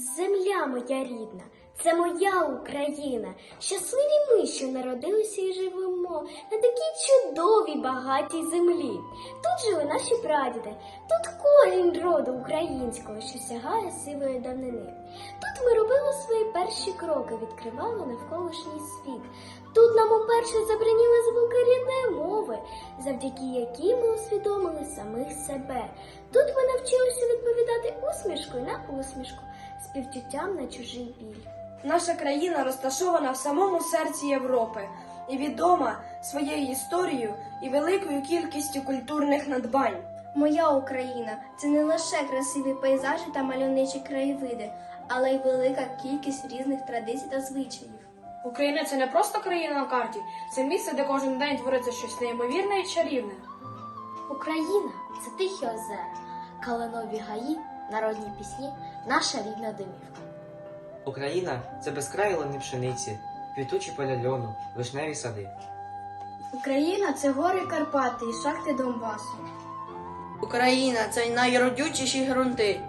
Земля моя рідна, це моя Україна. Щасливі ми, що народилися і живемо на такій чудовій багатій землі. Тут жили наші прадіди, тут корінь роду українського, що сягає сивої давнини. Тут ми робили свої перші кроки, відкривали навколишній світ. Тут нам уперше забраніли звуки рідної мови, завдяки якій ми усвідомили самих себе. Тут ми навчилися відповідати усмішкою на усмішку, співчуттям на чужий біль. Наша країна розташована в самому серці Європи і відома своєю історією і великою кількістю культурних надбань. Моя Україна це не лише красиві пейзажі та мальовничі краєвиди, але й велика кількість різних традицій та звичаїв. Україна це не просто країна на карті, це місце, де кожен день твориться щось неймовірне і чарівне. Україна це тихі озера, калинові гаї, народні пісні, наша рідна домівка. Україна це безкраї лани пшениці, квітучі поля льону, вишневі сади. Україна це гори Карпати і шахти Донбасу. Україна це найродючіші ґрунти.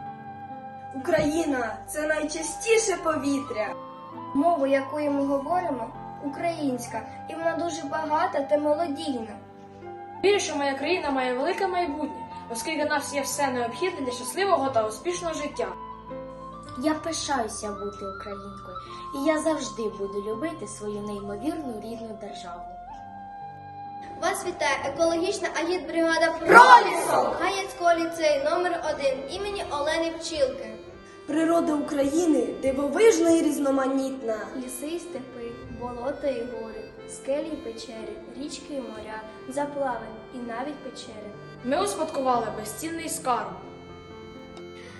Україна це найчистіше повітря. Мова, якою ми говоримо, українська, і вона дуже багата та мелодійна. Вірю, що моя країна має велике майбутнє, оскільки в нас є все необхідне для щасливого та успішного життя. Я пишаюся бути українкою, і я завжди буду любити свою неймовірну рідну державу. Вас вітає екологічна агітбригада «Пролісок» Гаєцького ліцею номер 1 імені Олени Пчілки. Природа України дивовижна і різноманітна. Ліси і степи, болота і гори, скелі і печери, річки і моря, заплави і навіть печери. Ми успадкували безцінний скарб.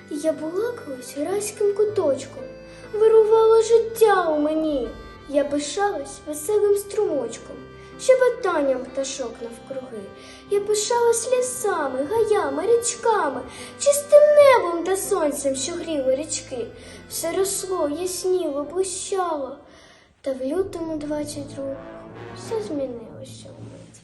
Я була колись райським куточком, вирувало життя у мені. Я пишалась веселим струмочком, щебетанням пташок навкруги. Я пишалась лісами, гаями, річками, чистим небом та сонцем, що гріло річки. Все росло, ясніло, блищало. Та в лютому 22 все змінилося вмить.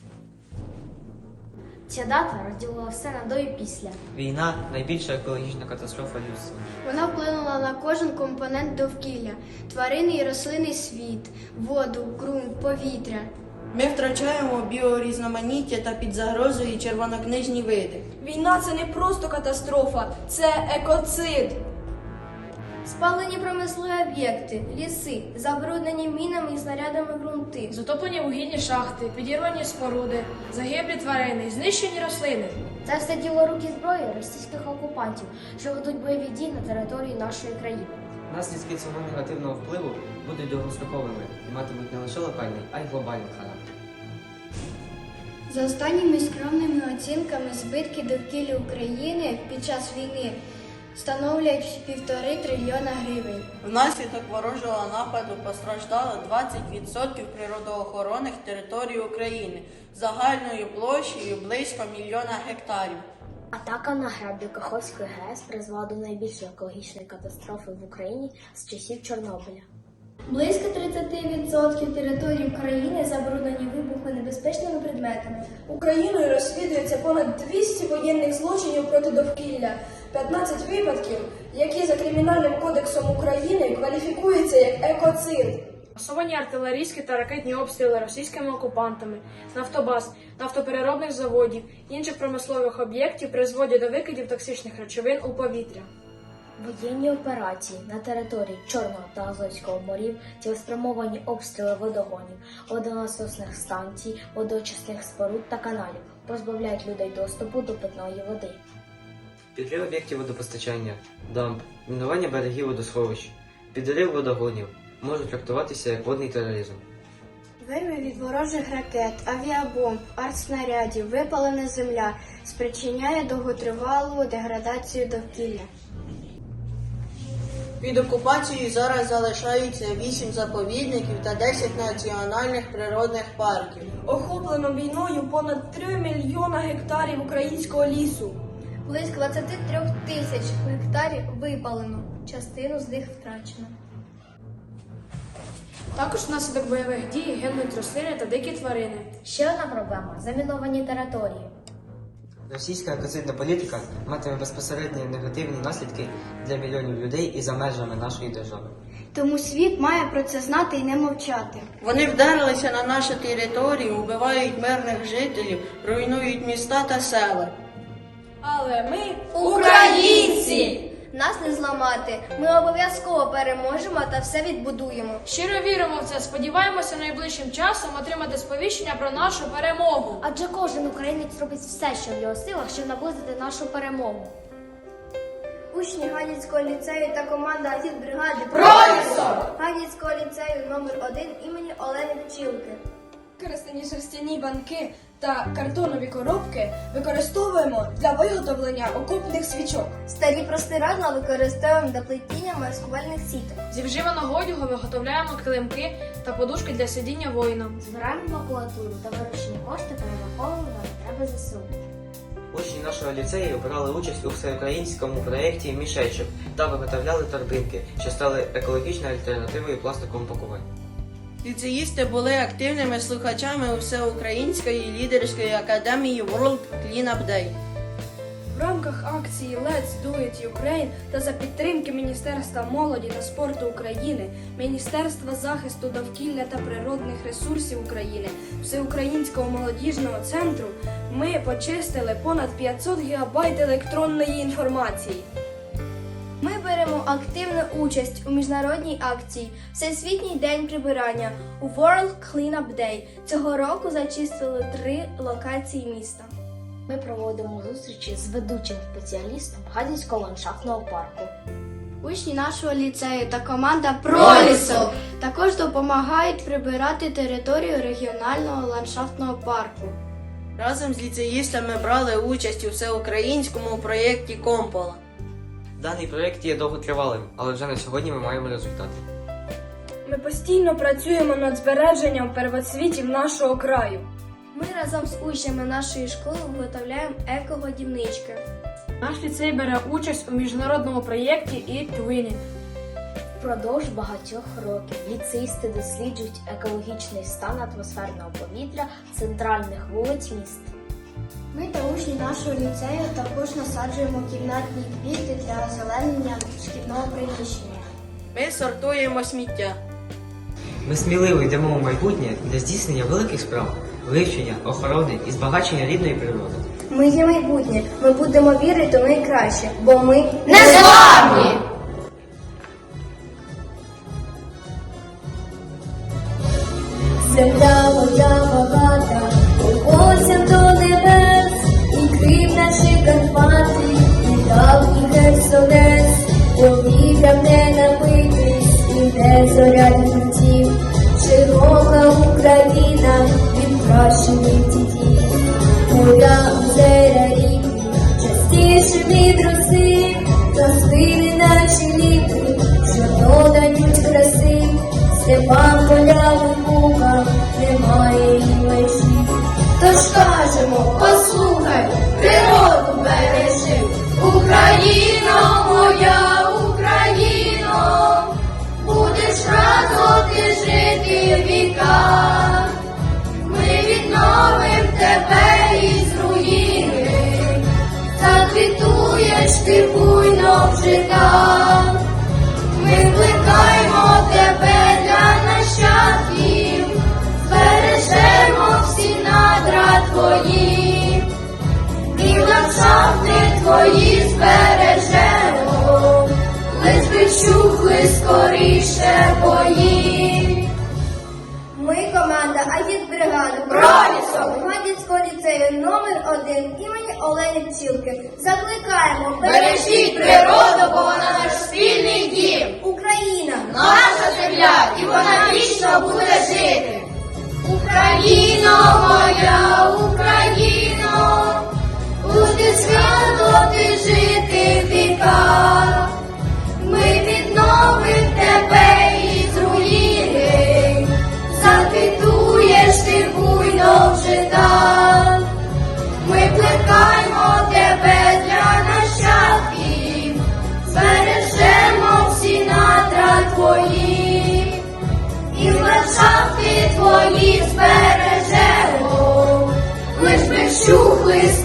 Ця дата розділила все на до і після. Війна найбільша екологічна катастрофа людства. Вона вплинула на кожен компонент довкілля: тваринний і рослинний світ, воду, ґрунт, повітря. Ми втрачаємо біорізноманіття та під загрозою червонокнижні види. Війна це не просто катастрофа, це екоцид. Спалені промислові об'єкти, ліси, забруднені мінами і снарядами ґрунти. Затоплені вугільні шахти, підірвані споруди, загиблі тварини, знищені рослини. Це все діло рук і зброї російських окупантів, що ведуть бойові дії на території нашої країни. Наслідки цього негативного впливу будуть довгостроковими і матимуть не лише локальний, а й глобальний характер. За останніми скромними оцінками, збитки довкілля України під час війни становлять півтори трильйона гривень. Внаслідок ворожого нападу постраждало 20% природоохоронних територій України загальною площею близько мільйона гектарів. Атака на греблю Каховської ГЕС призвела до найбільшої екологічної катастрофи в Україні з часів Чорнобиля. Близько 30% території України забруднені вибухонебезпечними предметами. Україною розслідується понад 200 воєнних злочинів проти довкілля, 15 випадків, які за кримінальним кодексом України кваліфікуються як екоцид. Масовані артилерійські та ракетні обстріли російськими окупантами, нафтобаз, нафтопереробних заводів, інших промислових об'єктів призводять до викидів токсичних речовин у повітря. Воєнні операції на території Чорного та Азовського морів, цілеспрямовані обстріли водогонів, водонасосних станцій, водочисних споруд та каналів позбавляють людей доступу до питної води. Підрив об'єктів водопостачання, дамб, мінування берегів водосховищ, підрив водогонів можуть трактуватися як водний тероризм. Вирви від ворожих ракет, авіабомб, артснарядів, випалена земля спричиняє довготривалу деградацію довкілля. Під окупацією зараз залишаються 8 заповідників та 10 національних природних парків. Охоплено війною понад 3 мільйона гектарів українського лісу. Близько 23 тисяч гектарів випалено, частину з них втрачено. Також внаслідок бойових дій гинуть рослини та дикі тварини. Ще одна проблема заміновані території. Російська екоцидна політика матиме безпосередні негативні наслідки для мільйонів людей і за межами нашої держави. Тому світ має про це знати і не мовчати. Вони вдарилися на нашу територію, вбивають мирних жителів, руйнують міста та села. Але ми Українці! Нас не зламати. Ми обов'язково переможемо та все відбудуємо. Щиро віримо в це. Сподіваємося найближчим часом отримати сповіщення про нашу перемогу. Адже кожен українець робить все, що в його силах, щоб наблизити нашу перемогу. Учні Ганівського ліцею та команда агітбригади Пролісок! Ганівського ліцею номер 1 імені Олени Пчілки. використані шерстяні банки та картонові коробки використовуємо для виготовлення окопних свічок. Старі простирадла використовуємо для плетіння маскувальних сіток. Зі вживаного одягу виготовляємо килимки та подушки для сидіння воїнам. Збираємо макулатуру та виручені кошти перераховуємо на потреби ЗСУ. Учні нашого ліцею брали участь у всеукраїнському проєкті мішечок та виготовляли торбинки, що стали екологічною альтернативою пластиковому пакуванню. Ліцеїсти були активними слухачами всеукраїнської лідерської академії World Cleanup Day. В рамках акції Let's Do It Ukraine та за підтримки Міністерства молоді та спорту України, Міністерства захисту довкілля та природних ресурсів України, Всеукраїнського молодіжного центру ми почистили понад 500 гігабайт електронної інформації. Активну участь у міжнародній акції Всесвітній день прибирання у World Cleanup Day. Цього року зачистили три локації міста. Ми проводимо зустрічі з ведучим спеціалістом Гадінського ландшафтного парку. Учні нашого ліцею та команда Пролісок також допомагають прибирати територію регіонального ландшафтного парку. Разом з ліцеїстами брали участь у всеукраїнському проєкті Компола. Даний проєкт є довготривалим, але вже на сьогодні ми маємо результати. Ми постійно працюємо над збереженням первоцвітів нашого краю. Ми разом з учнями нашої школи виготовляємо еко-годівнички. Наш ліцей бере участь у міжнародному проєкті «Eat to Win It». Впродовж багатьох років ліцеїсти досліджують екологічний стан атмосферного повітря центральних вулиць міст. Ми та учні нашого ліцею також насаджуємо кімнатні квіти для озеленення шкільного приміщення. Ми сортуємо сміття. Ми сміливо йдемо у майбутнє для здійснення великих справ, вивчення, охорони і збагачення рідної природи. Ми є майбутнє. Ми будемо вірити в найкраще, бо ми не зламні! Земля Херсонес, повітрям не напитись, і не зорять літів, широка Україна від кращих дітей, моря озера ріки, частіше від роси, рослини наші ліки, що додають краси. Степан поля лука, немає і межі. Тож кажемо, послухай, Ми кликаємо тебе для нащадків, збережемо всі надра твої, і ландшафти твої збережемо, лиш би чухли скоріше бої. Ми команда Агітбригади. Пролісок! Гадінського ліцею номер 1 імені Олени Пчілки. Закликаємо Бережіть природу, бо вона наш спільний дім. Україна! наша земля, і вона вічно буде жити. Україно моя, Україно,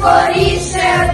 скоріше.